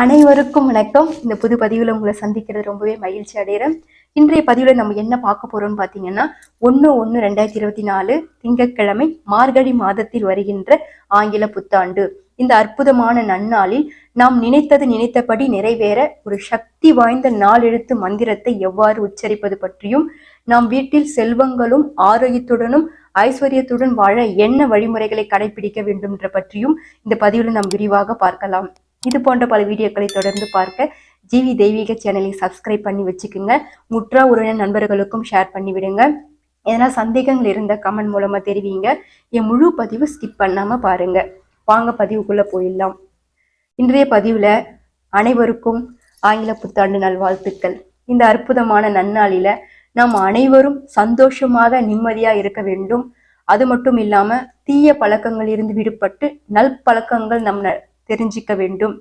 அனைவருக்கும் வணக்கம். இந்த புது பதிவில் உங்களை சந்திக்கிறது ரொம்பவே மகிழ்ச்சி அடைகிறேன். இன்றைய பதிவில் நம்ம என்ன பார்க்க போறோம்னு பார்த்தீங்கன்னா ஒன்று ஒன்று ரெண்டாயிரத்தி இருபத்தி நாலு திங்கட்கிழமை மார்கழி மாதத்தில் வருகின்ற ஆங்கில புத்தாண்டு. இந்த அற்புதமான நன்னாளில் நாம் நினைத்தது நினைத்தபடி நிறைவேற ஒரு சக்தி வாய்ந்த நாளெழுத்து மந்திரத்தை எவ்வாறு உச்சரிப்பது பற்றியும் நாம் வீட்டில் செல்வங்களும் ஆரோக்கியத்துடனும் ஐஸ்வர்யத்துடன் வாழ என்ன வழிமுறைகளை கடைபிடிக்க வேண்டும் என்ற பற்றியும் இந்த பதிவில் நாம் விரிவாக பார்க்கலாம். இது போன்ற பல வீடியோக்களை தொடர்ந்து பார்க்க ஜிவி தெய்வீக சேனலை சப்ஸ்கிரைப் பண்ணி வச்சுக்கோங்க. முற்றா உறவினர் நண்பர்களுக்கும் ஷேர் பண்ணி விடுங்க. சந்தேகங்கள் இருந்த கமெண்ட் மூலமா தெரிவிங்க. என் முழு பதிவு ஸ்கிப் பண்ணாம பாருங்க. வாங்க பதிவுக்குள்ளே போயிடலாம். இன்றைய பதிவில் அனைவருக்கும் ஆங்கில புத்தாண்டு நல்வாழ்த்துக்கள். இந்த அற்புதமான நன்னாளில நாம் அனைவரும் சந்தோஷமாக நிம்மதியாக இருக்க வேண்டும். அது மட்டும் இல்லாமல் தீய பழக்கங்களிலிருந்து விடுபட்டு நல் பழக்கங்கள் நம் தெரிஞ்சிக்க வேண்டும்.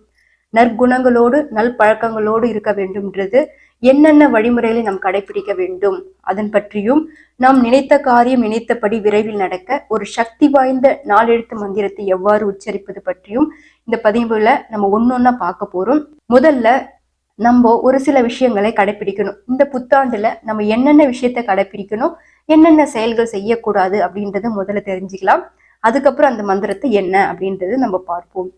நற்குணங்களோடு நல் பழக்கங்களோடு இருக்க வேண்டும்ன்றது என்னென்ன வழிமுறைகளை நாம் கடைபிடிக்க வேண்டும். அதன் பற்றியும் நாம் நினைத்த காரியம் நினைத்தபடி விரைவில் நடக்க ஒரு சக்தி வாய்ந்த நாலெழுத்து மந்திரத்தை எவ்வாறு உச்சரிப்பது பற்றியும் இந்த பதிவுல நம்ம ஒன்னொன்னா பார்க்க போறோம். முதல்ல நம்ம ஒரு சில விஷயங்களை கடைபிடிக்கணும் இந்த புத்தாண்டுல நம்ம என்னென்ன விஷயத்தை கடைபிடிக்கணும் என்னென்ன செயல்கள் செய்யக்கூடாது அப்படின்றத முதல்ல தெரிஞ்சுக்கலாம். அதுக்கப்புறம் அந்த மந்திரத்தை என்ன அப்படின்றது நம்ம பார்ப்போம்.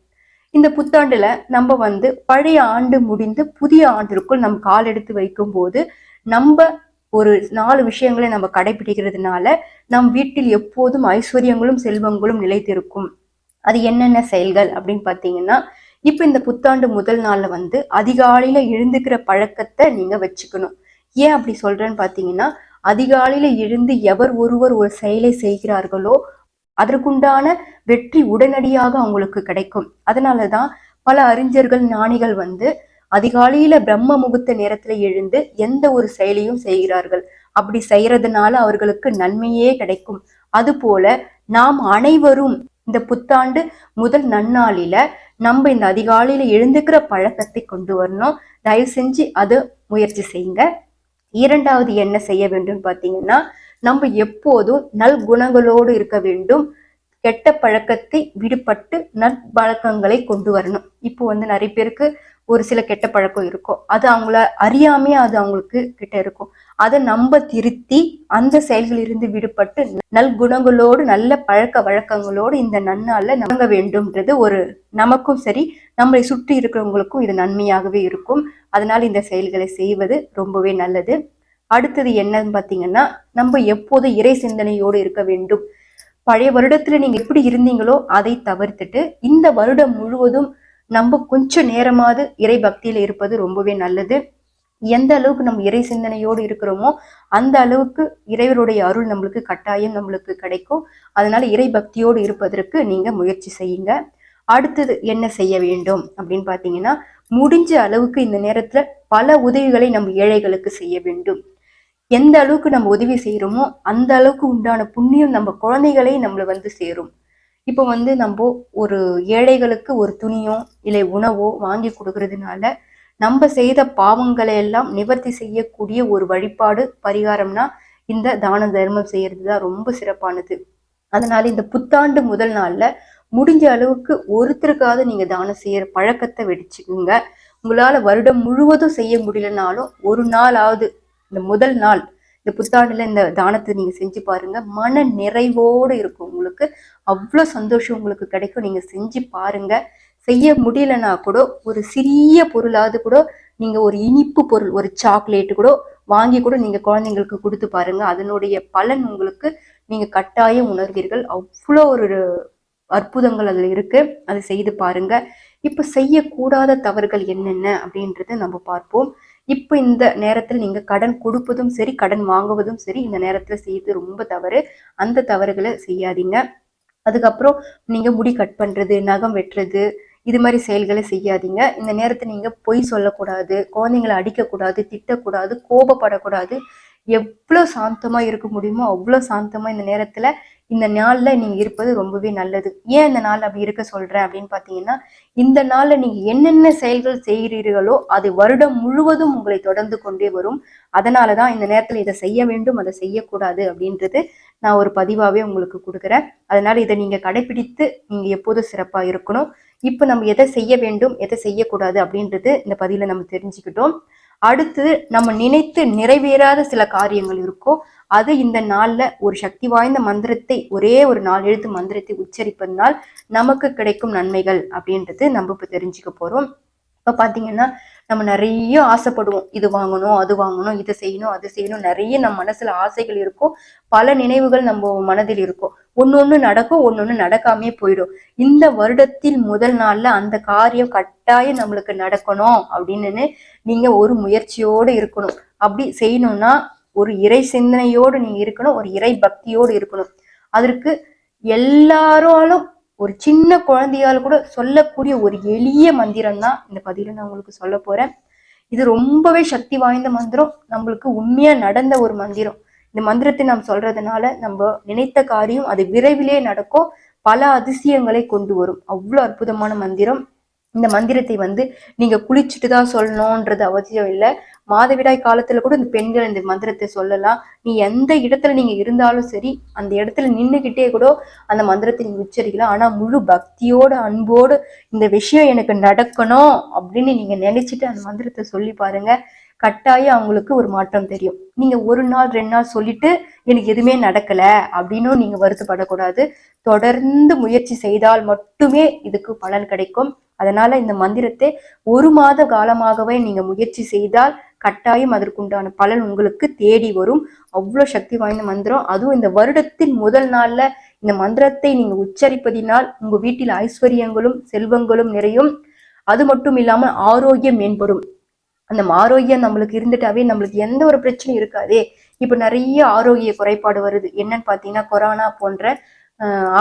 இந்த புத்தாண்டுல நம்ம வந்து பழைய ஆண்டு முடிந்து புதிய ஆண்டிற்குள் நம்ம கால் எடுத்து வைக்கும் போது நம்ம ஒரு நாலு விஷயங்களை நம்ம கடைபிடிக்கிறதுனால நம் வீட்டில் எப்போதும் ஐஸ்வர்யங்களும் செல்வங்களும் நிலைத்திருக்கும். அது என்னென்ன செயல்கள் அப்படின்னு பார்த்தீங்கன்னா இப்போ இந்த புத்தாண்டு முதல் நாள்ல வந்து அதிகாலையில எழுந்துக்கிற பழக்கத்தை நீங்க வச்சுக்கணும். ஏன் அப்படி சொல்றேன்னு பார்த்தீங்கன்னா அதிகாலையில எழுந்து எவர் ஒருவர் ஒரு செயலை செய்கிறார்களோ அதற்குண்டான வெற்றி உடனடியாக அவங்களுக்கு கிடைக்கும். அதனால தான் பல அறிஞர்கள் ஞானிகள் வந்து அதிகாலையில பிரம்ம முகூர்த்த நேரத்துல எழுந்து எந்த ஒரு செயலையும் செய்கிறார்கள். அப்படி செய்யறதுனால அவர்களுக்கு நன்மையே கிடைக்கும். அதுபோல நாம் அனைவரும் இந்த புத்தாண்டு முதல் நன்னாளில நம்ம இந்த அதிகாலையில எழுந்துக்கிற பழக்கத்தை கொண்டு வரணும். தயவு செஞ்சு அதை முயற்சி செய்யுங்க. இரண்டாவது என்ன செய்ய வேண்டும் பார்த்தீங்கன்னா நம்ம எப்போதும் நல்குணங்களோடு இருக்க வேண்டும். கெட்ட பழக்கத்தை விடுபட்டு நற்பழக்கங்களை கொண்டு வரணும். இப்போ வந்து நிறைய பேருக்கு ஒரு சில கெட்ட பழக்கம் இருக்கும். அது அவங்கள அறியாமையே அது அவங்களுக்கு கிட்ட இருக்கும். அதை நம்ம திருத்தி அந்த செயல்களிலிருந்து விடுபட்டு நல்குணங்களோடு நல்ல பழக்க வழக்கங்களோடு இந்த நன்னால நம்ப வேண்டும்ன்றது ஒரு நமக்கும் சரி நம்மளை சுற்றி இருக்கிறவங்களுக்கும் இது நன்மையாகவே இருக்கும். அதனால இந்த செயல்களை செய்வது ரொம்பவே நல்லது. அடுத்தது என்னன்னு பார்த்தீங்கன்னா நம்ம எப்போதும் இறை சிந்தனையோடு இருக்க வேண்டும்? பழைய வருடத்தில் நீங்கள் எப்படி இருந்தீங்களோ அதை தவிர்த்துட்டு இந்த வருடம் முழுவதும் நம்ம கொஞ்சம் நேரமாவது இறை பக்தியில் இருப்பது ரொம்பவே நல்லது. எந்த அளவுக்கு நம்ம இறை சிந்தனையோடு இருக்கிறோமோ அந்த அளவுக்கு இறைவருடைய அருள் நம்மளுக்கு கட்டாயம் நம்மளுக்கு கிடைக்கும். அதனால இறை பக்தியோடு இருப்பதற்கு நீங்கள் முயற்சி செய்யுங்க. அடுத்தது என்ன செய்ய வேண்டும் அப்படின்னு பார்த்தீங்கன்னா முடிஞ்ச அளவுக்கு இந்த நேரத்தில் பல உதவிகளை நம்ம ஏழைகளுக்கு செய்ய வேண்டும். எந்த அளவுக்கு நம்ம உதவி செய்கிறோமோ அந்த அளவுக்கு உண்டான புண்ணியம் நம்ம குழந்தைகளே நம்மளை வந்து சேரும். இப்போ வந்து நம்ம ஒரு ஏழைகளுக்கு ஒரு துணியோ இல்லை உணவோ வாங்கி கொடுக்கறதுனால நம்ம செய்த பாவங்களை எல்லாம் நிவர்த்தி செய்யக்கூடிய ஒரு வழிபாடு பரிகாரம்னா இந்த தான தர்மம் செய்யறது தான் ரொம்ப சிறப்பானது. அதனால இந்த புத்தாண்டு முதல் நாள்ல முடிஞ்ச அளவுக்கு ஒருத்தருக்காவது நீங்க தானம் செய்யற பழக்கத்தை வெடிச்சுக்குங்க. உங்களால வருடம் முழுவதும் செய்ய முடியலனாலும் ஒரு நாளாவது இந்த முதல் நாள் இந்த புத்தாண்டுல இந்த தானத்தை நீங்க செஞ்சு பாருங்க. மன நிறைவோடு இருக்கும். உங்களுக்கு அவ்வளோ சந்தோஷம் உங்களுக்கு கிடைக்கும். நீங்க செஞ்சு பாருங்க. செய்ய முடியலனா கூட ஒரு சிறிய பொருளாவது கூட நீங்க ஒரு இனிப்பு பொருள் ஒரு சாக்லேட்டு கூட வாங்கி கூட நீங்க குழந்தைங்களுக்கு கொடுத்து பாருங்க. அதனுடைய பலன் உங்களுக்கு நீங்க கட்டாயம் உணர்வீர்கள். அவ்வளோ ஒரு அற்புதங்கள் அதில் இருக்கு. அதை செய்து பாருங்க. இப்போ செய்யக்கூடாத தவறுகள் என்னென்ன அப்படின்றத நம்ம பார்ப்போம். இப்போ இந்த நேரத்தில் நீங்கள் கடன் கொடுப்பதும் சரி கடன் வாங்குவதும் சரி இந்த நேரத்தில் செய்து ரொம்ப தவறு. அந்த தவறுகளை செய்யாதீங்க. அதுக்கப்புறம் நீங்கள் முடி கட் பண்ணுறது நகம் வெட்டுறது இது மாதிரி செயல்களை செய்யாதீங்க. இந்த நேரத்தை நீங்கள் பொய் சொல்லக்கூடாது குழந்தைங்களை அடிக்கக்கூடாது திட்டக்கூடாது கோபப்படக்கூடாது. எவ்வளோ சாந்தமாக இருக்க முடியுமோ அவ்வளோ சாந்தமாக இந்த நேரத்தில் இந்த நாளில் நீங்கள் இருப்பது ரொம்பவே நல்லது. ஏன் இந்த நாள் அப்படி இருக்க சொல்கிறேன் அப்படின்னு பார்த்தீங்கன்னா இந்த நாளில் நீங்கள் என்னென்ன செயல்கள் செய்கிறீர்களோ அது வருடம் முழுவதும் உங்களை தொடர்ந்து கொண்டே வரும். அதனாலதான் இந்த நேரத்தில் இதை செய்ய வேண்டும் அதை செய்யக்கூடாது அப்படின்றது நான் ஒரு பதிவாகவே உங்களுக்கு கொடுக்குறேன். அதனால் இதை நீங்கள் கடைபிடித்து நீங்கள் எப்போதும் சிறப்பாக இருக்கணும். இப்போ நம்ம எதை செய்ய வேண்டும் எதை செய்யக்கூடாது அப்படின்றது இந்த பதிவில் நம்ம தெரிஞ்சுக்கிட்டோம். அடுத்து நம்ம நினைத்து நிறைவேறாத சில காரியங்கள் இருக்கோ அது இந்த நாளில் ஒரு சக்தி வாய்ந்த மந்திரத்தை ஒரே ஒரு நாள் எழுத்து மந்திரத்தை உச்சரிப்பதனால் நமக்கு கிடைக்கும் நன்மைகள் அப்படின்றது நம்ம இப்போ தெரிஞ்சுக்க போகிறோம் இப்போ பார்த்தீங்கன்னா நம்ம நிறைய ஆசைப்படுவோம். இது வாங்கணும் அது வாங்கணும் இதை செய்யணும் அது செய்யணும். நிறைய நம்ம மனசில் ஆசைகள் இருக்கும் பல நினைவுகள் நம்ம மனதில் இருக்கும் ஒன்னொன்னு நடக்கும் ஒன்னொன்னு நடக்காமே போயிடும். இந்த வருடத்தில் முதல் நாள்ல அந்த காரியம் கட்டாயம் நம்மளுக்கு நடக்கணும் அப்படின்னு நீங்க ஒரு முயற்சியோடு இருக்கணும். அப்படி செய்யணும்னா ஒரு இறை சிந்தனையோடு நீங்க இருக்கணும் ஒரு இறை பக்தியோடு இருக்கணும். அதற்கு எல்லாராலும் ஒரு சின்ன குழந்தையால் கூட சொல்லக்கூடிய ஒரு எளிய மந்திரம் தான் இந்த பதிவில் நான் உங்களுக்கு சொல்ல போறேன். இது ரொம்பவே சக்தி வாய்ந்த மந்திரம். நம்மளுக்கு உண்மையா நடந்த ஒரு மந்திரம். இந்த மந்திரத்தை நாம் சொல்றதுனால நம்ம நினைத்த காரியம் அது விரைவிலே நடக்கும். பல அதிசயங்களை கொண்டு வரும். அவ்வளோ அற்புதமான மந்திரம். இந்த மந்திரத்தை வந்து நீங்க குளிச்சுட்டு தான் சொல்லணும்ன்றது அவசியம் இல்லை. மாதவிடாய் காலத்துல கூட இந்த பெண்கள் இந்த மந்திரத்தை சொல்லலாம். நீ எந்த இடத்துல நீங்க இருந்தாலும் சரி அந்த இடத்துல நின்றுகிட்டே கூட அந்த மந்திரத்தை நீங்க உச்சரிக்கலாம். ஆனா முழு பக்தியோட அன்போடு இந்த விஷயம் எனக்கு நடக்கணும் அப்படின்னு நீங்க நினைச்சிட்டு அந்த மந்திரத்தை சொல்லி பாருங்க. கட்டாயம் அவங்களுக்கு ஒரு மாற்றம் தெரியும். நீங்க ஒரு நாள் ரெண்டு நாள் சொல்லிட்டு எனக்கு எதுவுமே நடக்கல அப்படின்னும் நீங்க வருத்தப்படக்கூடாது. தொடர்ந்து முயற்சி செய்தால் மட்டுமே இதுக்கு பலன் கிடைக்கும். அதனால இந்த மந்திரத்தை ஒரு மாத காலமாகவே நீங்க முயற்சி செய்தால் கட்டாயம் அதற்குண்டான பலன் உங்களுக்கு தேடி வரும். அவ்வளோ சக்தி வாய்ந்த மந்திரம். அதுவும் இந்த வருடத்தின் முதல் நாள்ல இந்த மந்திரத்தை நீங்க உச்சரிப்பதினால் உங்க வீட்டில் ஐஸ்வர்யங்களும் செல்வங்களும் நிறையும். அது மட்டும் இல்லாம ஆரோக்கியம் மேம்படும். அந்த ஆரோக்கியம் நம்மளுக்கு இருந்துட்டாவே நம்மளுக்கு எந்த ஒரு பிரச்சனையும் இருக்காதே. இப்போ நிறைய ஆரோக்கிய குறைபாடு வருது. என்னன்னு பார்த்தீங்கன்னா கொரோனா போன்ற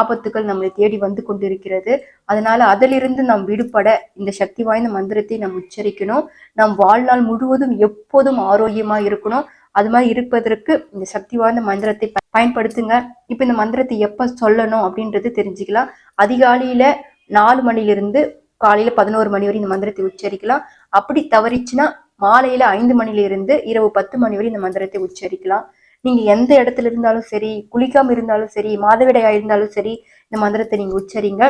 ஆபத்துகள் நம்மளை தேடி வந்து கொண்டிருக்கிறது. அதனால அதிலிருந்து நாம் விடுபட இந்த சக்தி வாய்ந்த மந்திரத்தை நாம் உச்சரிக்கணும். நம் வாழ்நாள் முழுவதும் எப்போதும் ஆரோக்கியமா இருக்கணும். அது மாதிரி இருப்பதற்கு இந்த சக்தி வாய்ந்த மந்திரத்தை பயன்படுத்துங்க. இப்ப இந்த மந்திரத்தை எப்ப சொல்லணும் அப்படின்றது தெரிஞ்சுக்கலாம். அதிகாலையில நாலு மணிலிருந்து காலையில பதினோரு மணி வரை இந்த மந்திரத்தை உச்சரிக்கலாம். அப்படி தவறிச்சுன்னா மாலையில ஐந்து மணில இருந்து இரவு பத்து மணி வரை இந்த மந்திரத்தை உச்சரிக்கலாம். நீங்க எந்த இடத்துல இருந்தாலும் சரி குளிக்காம இருந்தாலும் சரி மாதவிடையா இருந்தாலும் சரி இந்த மந்திரத்தை நீங்க உச்சரிங்க.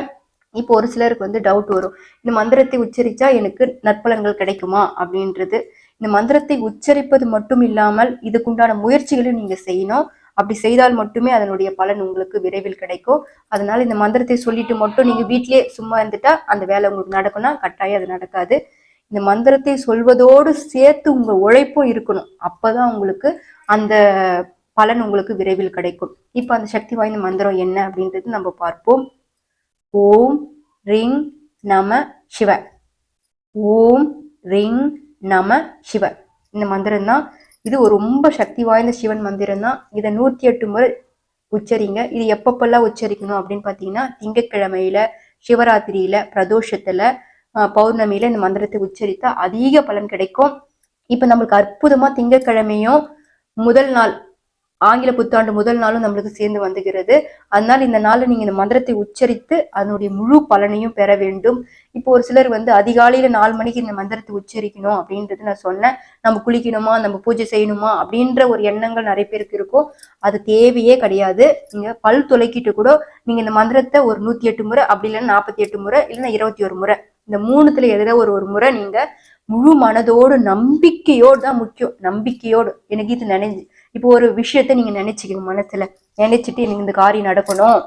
இப்போ ஒரு சிலருக்கு வந்து டவுட் வரும். இந்த மந்திரத்தை உச்சரிச்சா எனக்கு நற்பலன்கள் கிடைக்குமா? அப்படின்றது. இந்த மந்திரத்தை உச்சரிப்பது மட்டும் இல்லாமல் இதுக்குண்டான முயற்சிகளையும் நீங்க செய்யணும். அப்படி செய்தால் மட்டுமே அதனுடைய பலன் உங்களுக்கு விரைவில் கிடைக்கும். அதனால இந்த மந்திரத்தை சொல்லிட்டு மட்டும் நீங்க வீட்லயே சும்மா இருந்துட்டா அந்த வேலை உங்களுக்கு நடக்கும்னா கட்டாயம் அது நடக்காது. இந்த மந்திரத்தை சொல்வதோடு சேர்த்து உங்க உழைப்பும் இருக்கணும். அப்பதான் உங்களுக்கு அந்த பலன் உங்களுக்கு விரைவில் கிடைக்கும். இப்போ அந்த சக்தி வாய்ந்த மந்திரம் என்ன அப்படின்றது நம்ம பார்ப்போம். ஓம் ரிங் நம சிவ. ஓம் ரிங் நம சிவ. இந்த மந்திரம் தான் இது ஒரு ரொம்ப சக்தி வாய்ந்த சிவன் மந்திரம் தான் இதை நூத்தி எட்டு முறை உச்சரிங்க. இது எப்பப்பெல்லாம் உச்சரிக்கணும் அப்படின்னு பார்த்தீங்கன்னா திங்கட்கிழமையில சிவராத்திரியில பிரதோஷத்துல பௌர்ணமியில இந்த மந்திரத்தை உச்சரித்தா அதிக பலன் கிடைக்கும். இப்ப நம்மளுக்கு அற்புதமா திங்கட்கிழமையும் முதல் நாள் ஆங்கில புத்தாண்டு முதல் நாளும் நம்மளுக்கு சேர்ந்து வந்துகிறது. அதனால இந்த நாளில் நீங்க இந்த மந்திரத்தை உச்சரித்து அதனுடைய முழு பலனையும் பெற வேண்டும். இப்போ ஒரு சிலர் வந்து அதிகாலையில நாலு மணிக்கு இந்த மந்திரத்தை உச்சரிக்கணும் அப்படின்றது நான் சொன்னேன். நம்ம குளிக்கணுமா? நம்ம பூஜை செய்யணுமா? அப்படின்ற ஒரு எண்ணங்கள் நிறைய பேருக்கு இருக்கும். அது தேவையே கிடையாது. நீங்க பல் துளைக்கிட்டு கூட நீங்க இந்த மந்திரத்தை ஒரு நூத்தி எட்டு முறை அப்படி இல்லைன்னா நாற்பத்தி எட்டு முறை இல்லைன்னா இருபத்தி ஒரு முறை இந்த மூணுத்துல எதிர ஒரு ஒரு முறை நீங்க முழு மனதோடு நம்பிக்கையோடு தான் முக்கியம். நம்பிக்கையோடு. எனக்கு இது நினைஞ்சு. இப்போ ஒரு விஷயத்த நீங்க நினைச்சுக்கணும் மனசுல நினைச்சிட்டு எனக்கு இந்த காரியம் நடக்கணும்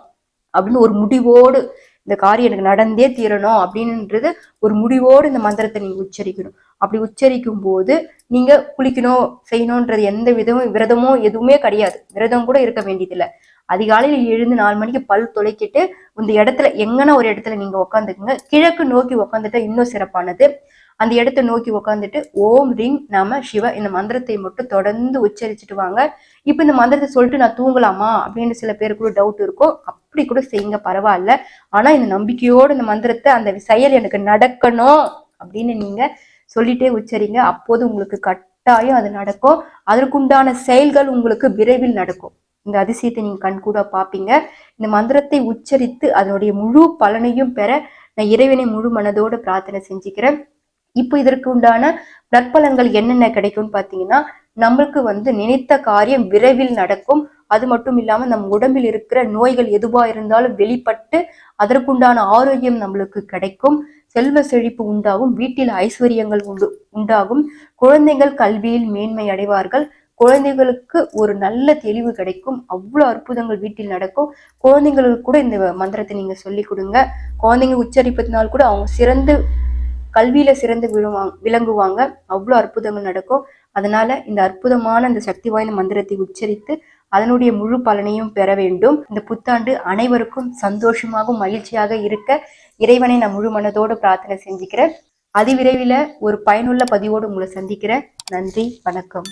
அப்படின்னு ஒரு முடிவோடு இந்த காரியம் எனக்கு நடந்தே தீரணும் அப்படின்றது ஒரு முடிவோடு இந்த மந்திரத்தை நீங்க உச்சரிக்கணும். அப்படி உச்சரிக்கும் போது நீங்க குளிக்கணும் செய்யணும்ன்றது எந்த விதமும் விரதமும் எதுவுமே கிடையாது. விரதம் கூட இருக்க வேண்டியதில்லை. அதிகாலையில் எழுந்து நாலு மணிக்கு பல் துளைக்கிட்டு இந்த இடத்துல எங்கன்னா ஒரு இடத்துல நீங்க உட்காந்துக்குங்க கிழக்கு நோக்கி உட்காந்துட்டா இன்னும் சிறப்பானது. அந்த இடத்த நோக்கி உட்காந்துட்டு ஓம் ரிங் நம சிவ இந்த மந்திரத்தை மட்டும் தொடர்ந்து உச்சரிச்சுட்டு வாங்க. இப்போ இந்த மந்திரத்தை சொல்லிட்டு நான் தூங்கலாமா அப்படின்னு சில பேருக்கு கூட டவுட் இருக்கும். அப்படி கூட செய்யுங்க பரவாயில்ல. ஆனா இந்த நம்பிக்கையோடு இந்த மந்திரத்தை அந்த செயல் எனக்கு நடக்கணும் அப்படின்னு நீங்க சொல்லிட்டே உச்சரிங்க. அப்போது உங்களுக்கு கட்டாயம் அது நடக்கும். அதற்குண்டான செயல்கள் உங்களுக்கு விரைவில் நடக்கும். இந்த அதிசயத்தை நீங்க கண்கூட பார்ப்பீங்க. இந்த மந்திரத்தை உச்சரித்து அதனுடைய முழு பலனையும் பெற நான் இறைவனை முழு மனதோடு பிரார்த்தனை செஞ்சுக்கிறேன். இப்போ இதற்கு உண்டான நற்பலங்கள் என்னென்ன கிடைக்கும்னு பார்த்தீங்கன்னா நம்மளுக்கு வந்து நினைத்த காரியம் விரைவில் நடக்கும். அது மட்டும் இல்லாம நம் உடம்பில் இருக்கிற நோய்கள் எதுவா இருந்தாலும் வெளிப்பட்டு அதற்குண்டான ஆரோக்கியம் நம்மளுக்கு கிடைக்கும். செல்வ செழிப்பு உண்டாகும். வீட்டில் ஐஸ்வர்யங்கள் உண்டு உண்டாகும். குழந்தைகள் கல்வியில் மேன்மை அடைவார்கள். குழந்தைகளுக்கு ஒரு நல்ல தெளிவு கிடைக்கும். அவ்வளோ அற்புதங்கள் வீட்டில் நடக்கும். குழந்தைங்களுக்கு கூட இந்த மந்திரத்தை நீங்கள் சொல்லி கொடுங்க. குழந்தைங்க உச்சரிப்பதனால் கூட அவங்க சிறந்து கல்வியில சிறந்து விழுவாங்க விளங்குவாங்க. அவ்வளோ அற்புதங்கள் நடக்கும். அதனால இந்த அற்புதமான இந்த சக்தி வாய்ந்த மந்திரத்தை உச்சரித்து அதனுடைய முழு பலனையும் பெற வேண்டும். இந்த புத்தாண்டு அனைவருக்கும் சந்தோஷமாகவும் மகிழ்ச்சியாக இருக்க இறைவனை நான் முழு மனதோடு பிரார்த்தனை செஞ்சுக்கிறேன். அதிவிரைவில் ஒரு பயனுள்ள பதிவோடு உங்களை சந்திக்கிறேன். நன்றி வணக்கம்.